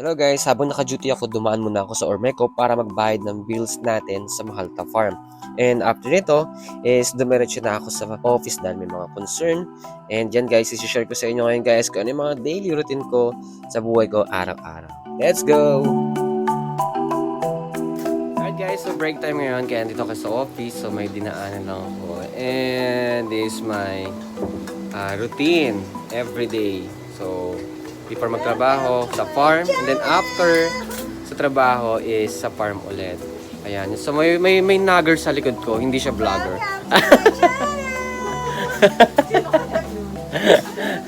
Hello guys, habang naka-duty ako, dumaan muna ako sa Ormeco para magbayad ng bills natin sa Mahalta Farm. And after nito is dumiretso na ako sa office dahil may mga concern. And yan guys, isi-share ko sa inyo ngayon guys kung ano yung mga daily routine ko sa buhay ko araw-araw. Let's go! Alright guys, so break time ngayon kaya dito ako sa office so may dinaanan lang ako. And this is my uh, routine every day. So, before magtrabaho sa farm and then after sa trabaho is sa farm ulit. Ayan. So may may may nagger sa likod ko, hindi siya vlogger.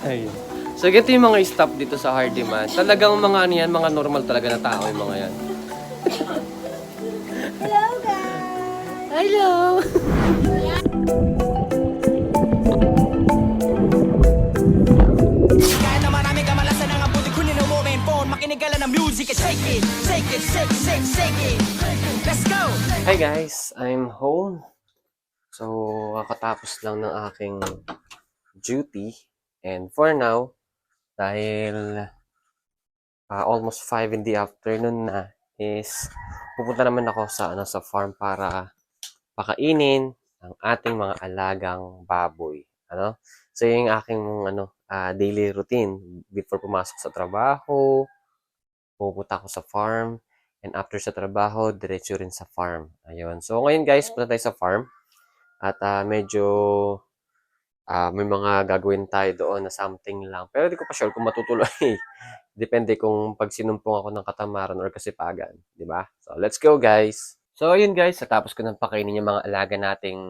Ayun. So ganito yung mga staff dito sa hard demand. Talagang mga ano yan, mga normal talaga na tao yung mga yan. Hello guys! Hello! Music and shake it Shake it, shake, shake, shake it Let's go! Hi guys, I'm home. So, kakatapos lang ng aking duty. And for now, dahil ah, almost 5 in the afternoon na, is pupunta naman ako sa ano sa farm para pakainin ang ating mga alagang baboy. Ano? So, yun yung aking ano, ah, daily routine before pumasok sa trabaho, pupunta ako sa farm, And after sa trabaho, diretso rin sa farm. Ayun. So ngayon guys, punta tayo sa farm. At ah, medyo ah, may mga gagawin tayo doon na something lang. Pero di ko pa sure kung matutuloy. Depende kung pag sinumpong ako ng katamaran or kasipagan. Di ba? So let's go guys! So ayun guys, natapos ko nang pakainin yung mga alaga nating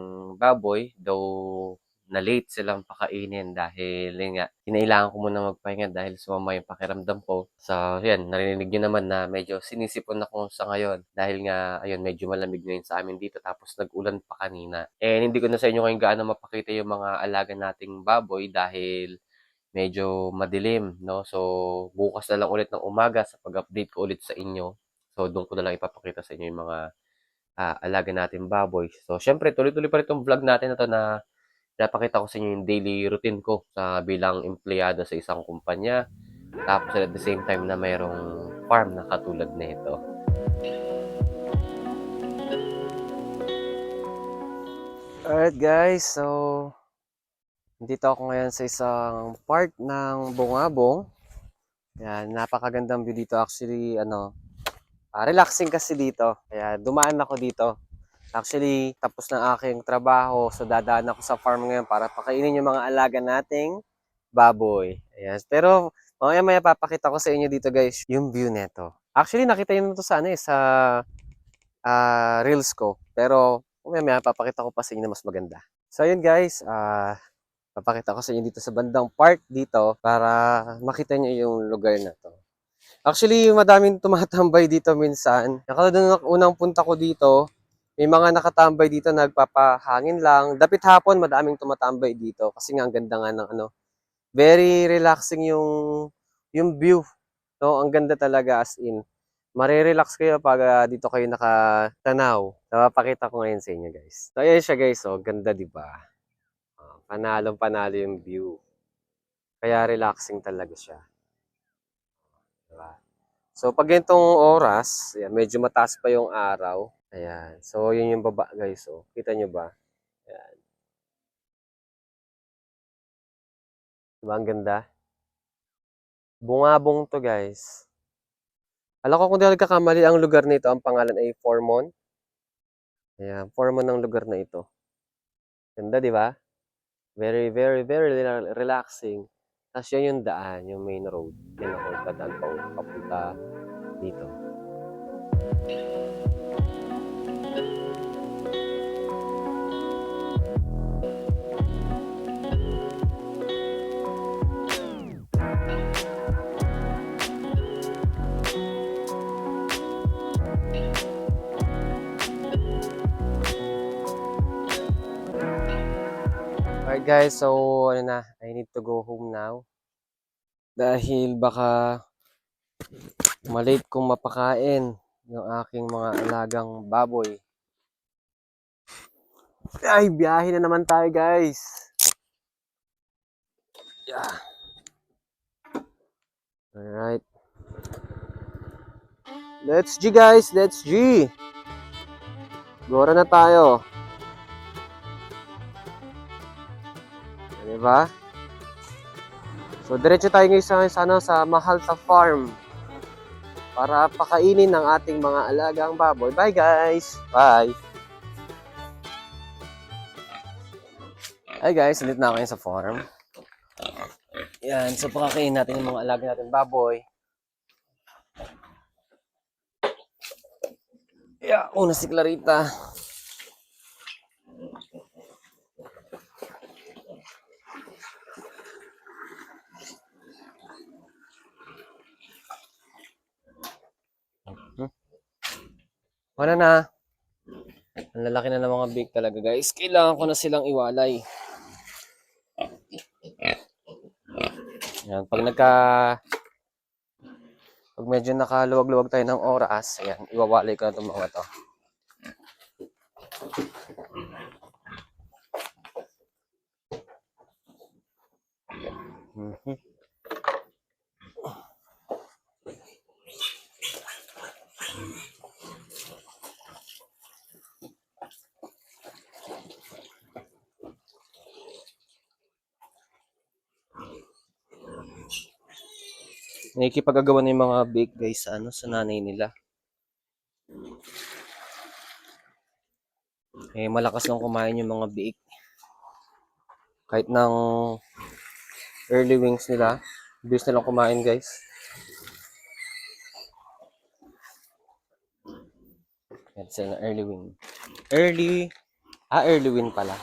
baboy. Though na late silang pakainin dahil yun nga, kinailangan ko muna magpahinga dahil sumama yung pakiramdam ko. So, yan, narinig nyo naman na medyo sinisipon ako sa ngayon dahil nga, ayun, medyo malamig ngayon sa amin dito tapos nag-ulan pa kanina. And hindi ko na sa inyo ngayon gaano mapakita yung mga alaga nating baboy dahil medyo madilim, no? So, bukas na lang ulit ng umaga sa pag-update ko ulit sa inyo. So, doon ko na lang ipapakita sa inyo yung mga ah, alaga nating baboy. So, syempre, tuloy-tuloy pa rin itong vlog natin na to na pinapakita ko sa inyo yung daily routine ko sa bilang empleyado sa isang kumpanya. Tapos at the same time na mayroong farm na katulad na ito. Alright guys, so dito ako ngayon sa isang part ng Bungabong. Yan, napakagandang view dito actually, ano, ah, relaxing kasi dito. Kaya dumaan ako dito. Actually, tapos na aking trabaho, so dadaan ako sa farm ngayon para pakainin yung mga alaga nating baboy. Ayan. Pero mamaya maya papakita ko sa inyo dito guys, yung view neto. Actually, nakita nyo to sa ano eh, sa ah, reels ko. Pero mamaya maya papakita ko pa sa inyo na mas maganda. So ayun guys, ah papakita ko sa inyo dito sa bandang part dito para makita nyo yung lugar na to. Actually, madaming tumatambay dito minsan. Nakala doon unang punta ko dito, may mga nakatambay dito nagpapahangin lang. Dapit hapon, madaming tumatambay dito kasi nga ang ganda nga ng ano. Very relaxing yung yung view. No, ang ganda talaga as in. Marirelax kayo pag ah, dito kayo nakatanaw. Napapakita ko ngayon sa inyo, guys. So, ayan siya, guys. Oh, ganda, di ba? Ah, panalong panalo yung view. Kaya relaxing talaga siya. Diba? So, pag ganitong oras, ayan, medyo mataas pa yung araw. Ayan. So, yun yung baba, guys. Oh. Kita nyo ba? Ayan. Diba ang ganda? Bungabong to, guys. Alam ko kung di nagkakamali, ang lugar nito, ang pangalan ay Formon. Ayan, Formon ng lugar na ito. Ganda, di ba? Very, very, very rela- relaxing. Tapos yan yung daan, yung main road. Yan ako, dadaan pa papunta dito. Alright guys, so ano na, I need to go home now. Dahil baka malate kong mapakain yung aking mga alagang baboy. Ay, biyahe na naman tayo guys. Yeah. Alright. Let's G guys, let's G. Gora na tayo. Diba? So, diretso tayo ngayon sa, sa, ano, sa Mahalta Farm para pakainin ng ating mga alagang baboy. Bye guys! Bye! Hi guys, ulit na ako sa farm. Yan, so pakakain natin yung mga alaga natin baboy. Yeah, una si Clarita. Wala na. Ang lalaki na ng mga big talaga, guys. Kailangan ko na silang iwalay. Yan, pag nagka pag medyo nakaluwag-luwag tayo ng oras, ayan, iwawalay ko na itong mga to. Mhm. Nakikipagagawa na yung mga bake guys sa ano sa nanay nila. Eh malakas lang kumain yung mga bake. Kahit ng early wings nila, bilis na lang kumain guys. Yan sila na early wing. Early, ah early wing pala.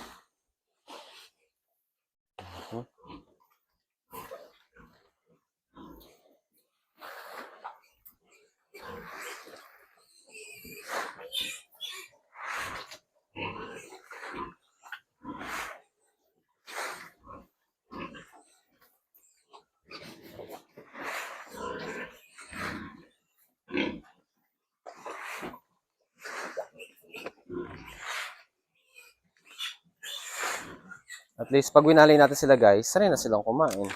Least pag winalay natin sila guys, sanay na silang kumain.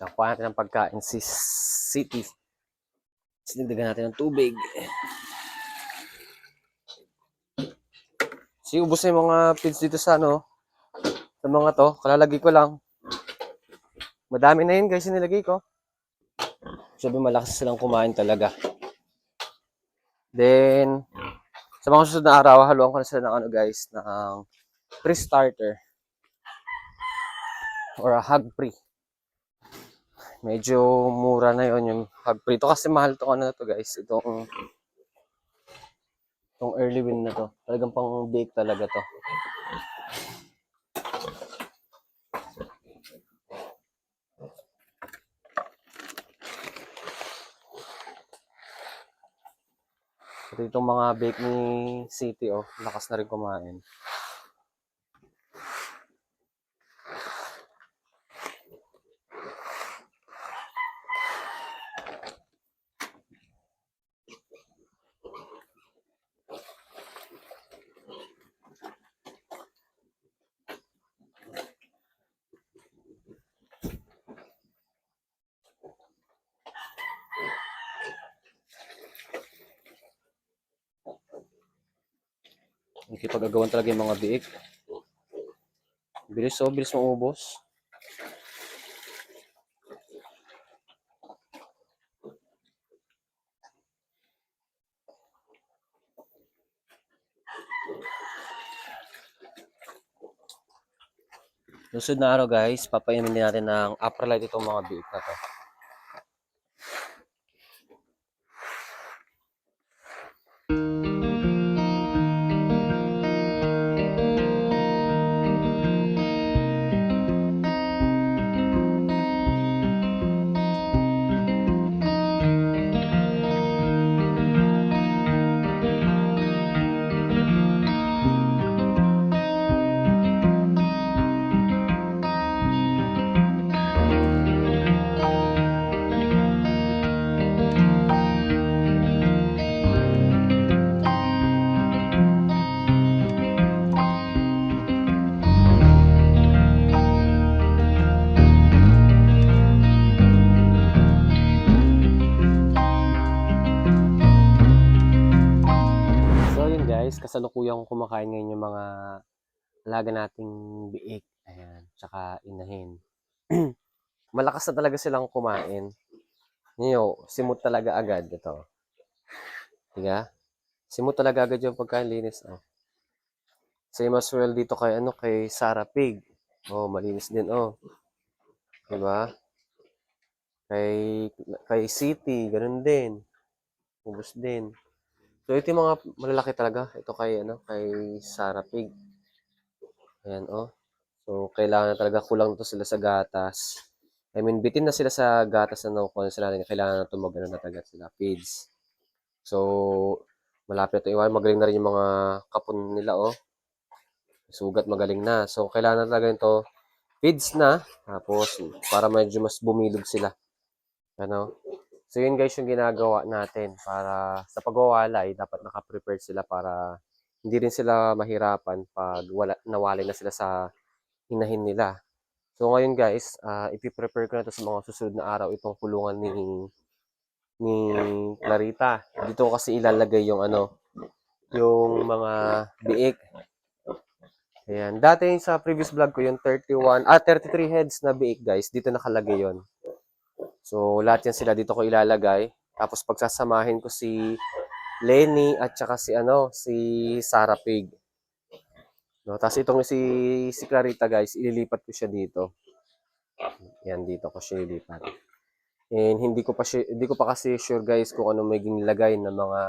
Nakuha natin ng pagkain si City. Sinagdagan natin ng tubig. Si ubos na yung mga feeds dito sa ano, sa mga to. Kalalagay ko lang. Madami na yun guys nilagay ko. Sabi malakas silang kumain talaga. Then, sa mga susunod na araw, haluan ko na sila ng ano guys, ng pre-starter. Or a hog pre medyo mura na yon yung hog prito. Kasi mahal to ano na to guys. Itong itong early win na to. Talagang pang bake talaga to. Ito itong mga bake ni City oh lakas na rin kumain Nakipag-agawan talaga yung mga biik. Bilis oh, bilis maubos. Susunod na araw guys, papainumin din natin ng Aprolite itong mga biik na to. Kasalukuyang kumakain ngayon yung mga alaga nating biik. Ayan, tsaka inahin. Malakas na talaga silang kumain. Niyo, simot talaga agad ito. Diga? Simot talaga agad yung pagkain linis. Oh. Same as well dito kay ano kay Sarah Pig. Oh, malinis din oh. Diba? Kay kay City, ganun din. Ubus din. So ito yung mga malalaki talaga. Ito kay ano, kay Sarah Pig. Ayan oh. So kailangan na talaga kulang to sila sa gatas. I mean, bitin na sila sa gatas na nakukuha sila. Kailangan na ito mag ano na talaga sila, feeds. So, malapit na ito iwan. Magaling na rin yung mga kapon nila, oh. Sugat magaling na. So, kailangan na talaga ito feeds na. Tapos, para medyo mas bumilog sila. Ano? So, yun guys yung ginagawa natin para sa pagwawalay, dapat naka-prepare sila para hindi rin sila mahirapan pag wala, nawalay na sila sa hinahin nila. So ngayon guys, uh, ipiprepare ko na to sa mga susunod na araw itong kulungan ni ni Clarita. Dito ko kasi ilalagay yung ano, yung mga biik. Ayan. Dati sa previous vlog ko, yung 31, ah, 33 heads na biik guys, dito nakalagay yon. So, lahat yan sila dito ko ilalagay. Tapos pagsasamahin ko si Lenny at saka si ano, si Sarah Pig. No, tapos itong si si Clarita guys, ililipat ko siya dito. Yan dito ko siya ililipat. And hindi ko pa hindi ko pa kasi sure guys kung ano maging lagay ng mga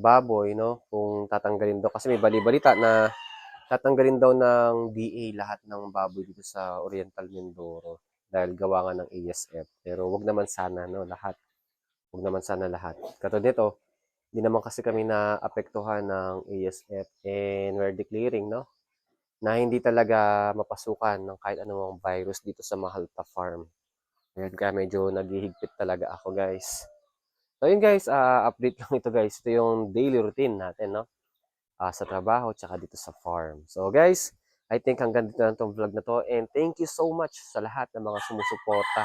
baboy, no? Kung tatanggalin daw kasi may bali-balita na tatanggalin daw ng DA lahat ng baboy dito sa Oriental Mindoro dahil gawa nga ng ASF. Pero wag naman sana no, lahat. Wag naman sana lahat. Katulad nito, hindi naman kasi kami na apektuhan ng ASF and we're declaring, no? Na hindi talaga mapasukan ng kahit anumang virus dito sa Mahalta Farm. Ayan, kaya medyo naghihigpit talaga ako, guys. So, yun guys, ah, update lang ito guys. Ito yung daily routine natin, no? Ah, sa trabaho, tsaka dito sa farm. So, guys, I think hanggang dito na itong vlog na to. And thank you so much sa lahat ng mga sumusuporta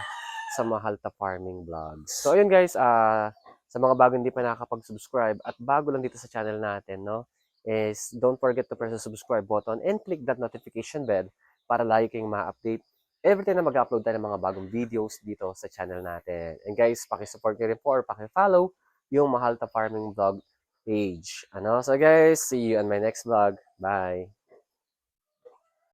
sa Mahalta Farming Vlogs. So, ayun guys, ah, sa mga bago hindi pa nakakapag-subscribe at bago lang dito sa channel natin, no, is don't forget to press the subscribe button and click that notification bell para lagi kayong ma-update every time na mag-upload tayo ng mga bagong videos dito sa channel natin. And guys, pakisupport nyo rin po or pakifollow yung Mahalta Farming Vlog page. Ano? So guys, see you on my next vlog. Bye!